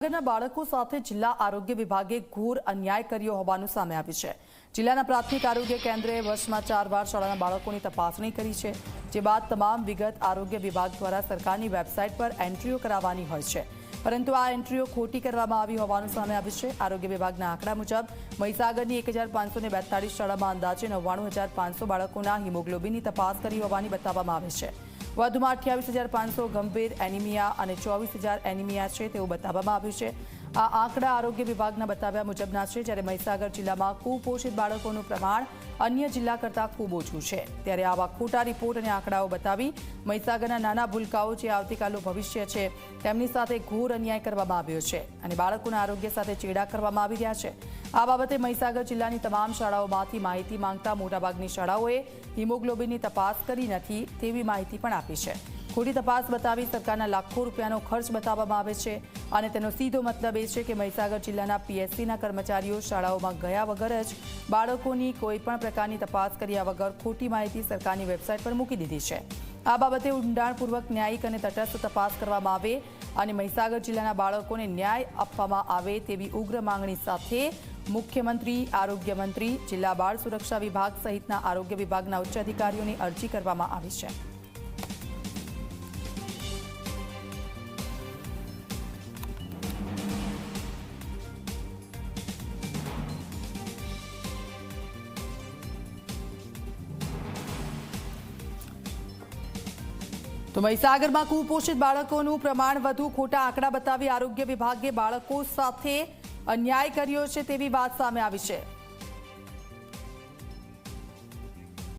મહીસાગરના બાળકો સાથે જિલ્લા આરોગ્ય વિભાગે ઘોર અન્યાય કર્યો હોવાનું સામે આવ્યું છે. જિલ્લાના પ્રાથમિક આરોગ્ય કેન્દ્રે વર્ષમાં ચાર વાર શાળાના બાળકોની તપાસણી કરી છે, જે બાદ તમામ વિગત આરોગ્ય વિભાગ દ્વારા સરકારની વેબસાઇટ પર એન્ટ્રીઓ કરાવવાની હોય છે. પરંતુ આ એન્ટ્રીઓ ખોટી કરવામાં આવી હોવાનું સામે આવ્યું છે. આરોગ્ય વિભાગના આંકડા મુજબ, મહીસાગરની એક હજાર શાળામાં અંદાજે નવ્વાણું બાળકોના હિમોગ્લોબિનની તપાસ કરી હોવાની બતાવવામાં આવે છે. વધુમાં અઠ્યાવીસ હજાર પાંચસો ગંભીર એનિમિયા અને ચોવીસ હજાર એનિમિયા છે તેવું બતાવવામાં આવ્યું છે. આ આંકડા આરોગ્ય વિભાગના બતાવ્યા મુજબના છે, જ્યારે મહીસાગર જિલ્લામાં કુપોષિત બાળકોનું પ્રમાણ અન્ય જિલ્લા કરતાં ખૂબ ઓછું છે. ત્યારે આવા ખોટા રિપોર્ટ અને આંકડાઓ બતાવી મહીસાગરના નાના ભૂલકાઓ જે આવતીકાલનું ભવિષ્ય છે, તેમની સાથે ઘોર અન્યાય કરવામાં આવ્યો છે અને બાળકોના આરોગ્ય સાથે ચેડા કરવામાં આવી રહ્યા છે. આ બાબતે મહીસાગર જિલ્લાની તમામ શાળાઓમાંથી માહિતી માંગતા મોટાભાગની શાળાઓએ હિમોગ્લોબિનની તપાસ કરી નથી તેવી માહિતી પણ આપી છે. ખોટી તપાસ બતાવી સરકારના લાખો રૂપિયાનો ખર્ચ બતાવવામાં આવે છે અને તેનો સીધો મતલબ એ છે કે મહીસાગર જિલ્લાના પીએસસીના કર્મચારીઓ શાળાઓમાં ગયા વગર જ બાળકોની કોઈપણ પ્રકારની તપાસ કર્યા વગર ખોટી માહિતી સરકારની વેબસાઇટ પર મૂકી દીધી છે. આ બાબતે ઊંડાણપૂર્વક ન્યાયિક અને તટસ્થ તપાસ કરવામાં આવે અને મહીસાગર જિલ્લાના બાળકોને ન્યાય આપવામાં આવે તેવી ઉગ્ર માંગણી સાથે મુખ્યમંત્રી, આરોગ્ય મંત્રી, જિલ્લા બાળ સુરક્ષા વિભાગ સહિતના આરોગ્ય વિભાગના ઉચ્ચ અધિકારીઓની અરજી કરવામાં આવી છે. તો મહીસાગરમાં કુપોષિત બાળકોનું પ્રમાણ વધુ ખોટા આંકડા બતાવી આરોગ્ય વિભાગે બાળકો સાથે અન્યાય કર્યો છે તેવી વાત સામે આવી છે.